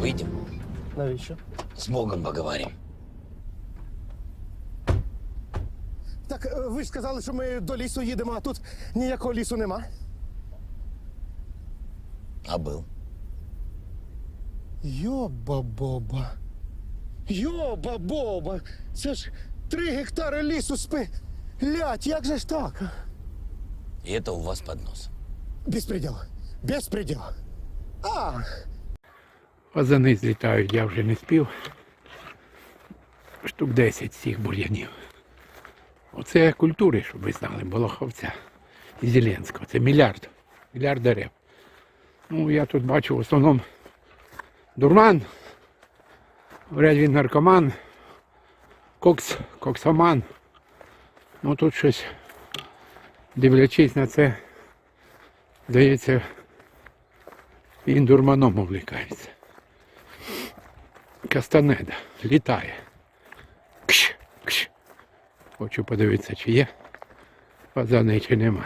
Выйдем, Навіщо? с Богом поговорим. Так е, ви ж сказали, що ми до лісу їдемо, а тут ніякого лісу нема. А был. Йоба-боба. Йоба-боба. Це ж три гектари лісу спи. Лять, як же ж так? И это у вас под носом. Безпреділ. Безпреділ. А, Фазани злітають, я вже не спів. Штук 10 з цих бур'янів. Оце культури, щоб ви знали, Болоховця і Зеленського. Це мільярд. Мільярд дерев. Ну, я тут бачу в основному дурман. Говорять, він наркоман, кокс, коксоман. Ну тут щось, дивлячись на це, здається, він дурманом увлікається. Кастанеда літає. Кш, кш. Хочу подивитися, чи є фазани, чи нема.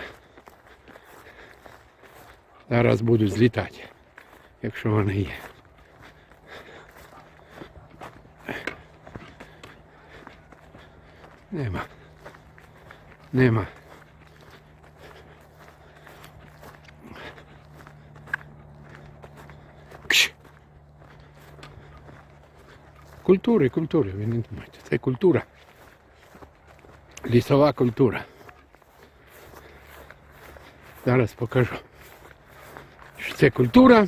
Зараз будуть злітати, якщо вони є. Нема. Нема. Кш. Культури, культури, ви не думайте. Це культура. Лісова культура. Зараз покажу. Що це культура.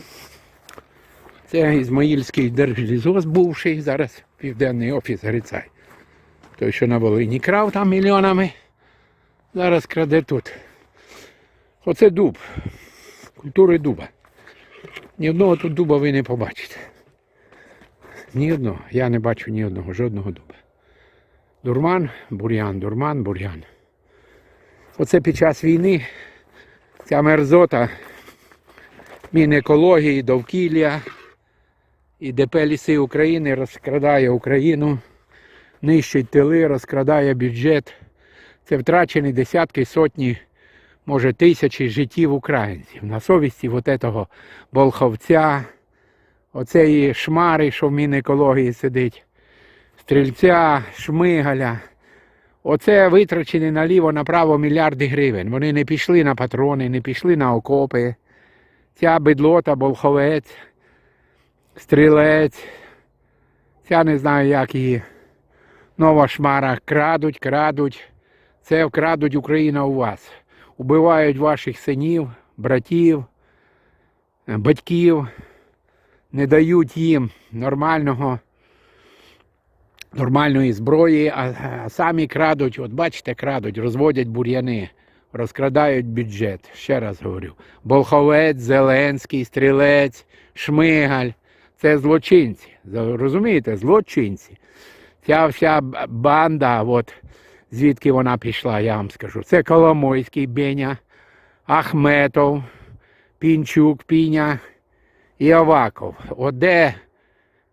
Це Ізмаїльський держлізос бувший, зараз південний офіс Грицай. Той, що на Волині крав там мільйонами, зараз краде тут. Оце дуб. Культури дуба. Ні одного тут дуба ви не побачите. Ні одного. Я не бачу ні одного, жодного дуба. Дурман, бур'ян, дурман, бур'ян. Оце під час війни ця мерзота Мінекології, довкілля і ДП Ліси України розкрадає Україну, нищить тили, розкрадає бюджет. Це втрачені десятки, сотні, може тисячі життів українців. На совісті от этого Болховця, оцеї шмари, що в Мінекології сидить, стрільця, шмигаля. Оце витрачені наліво направо мільярди гривень. Вони не пішли на патрони, не пішли на окопи. Ця бедлота, болховець, стрілець. Ця не знаю, як її. Нова шмара. Крадуть, крадуть. Це вкрадуть Україна у вас. Убивають ваших синів, братів, батьків, не дають їм нормального, нормальної зброї, а, а самі крадуть, от бачите, крадуть, розводять бур'яни, розкрадають бюджет. Ще раз говорю. Болховець, Зеленський, Стрілець, Шмигаль. Це злочинці. Розумієте, злочинці. Ця вся банда, от звідки вона пішла, я вам скажу. Це Коломойський Беня, Ахметов, Пінчук, Піня і Аваков. От де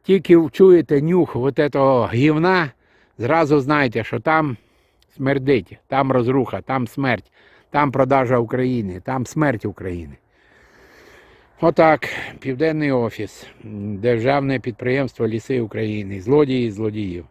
тільки чуєте нюх от этого гівна, зразу знайте, що там смердить, там розруха, там смерть, там продажа України, там смерть України. Отак, Південний офіс, Державне підприємство Ліси України, злодії злодіїв.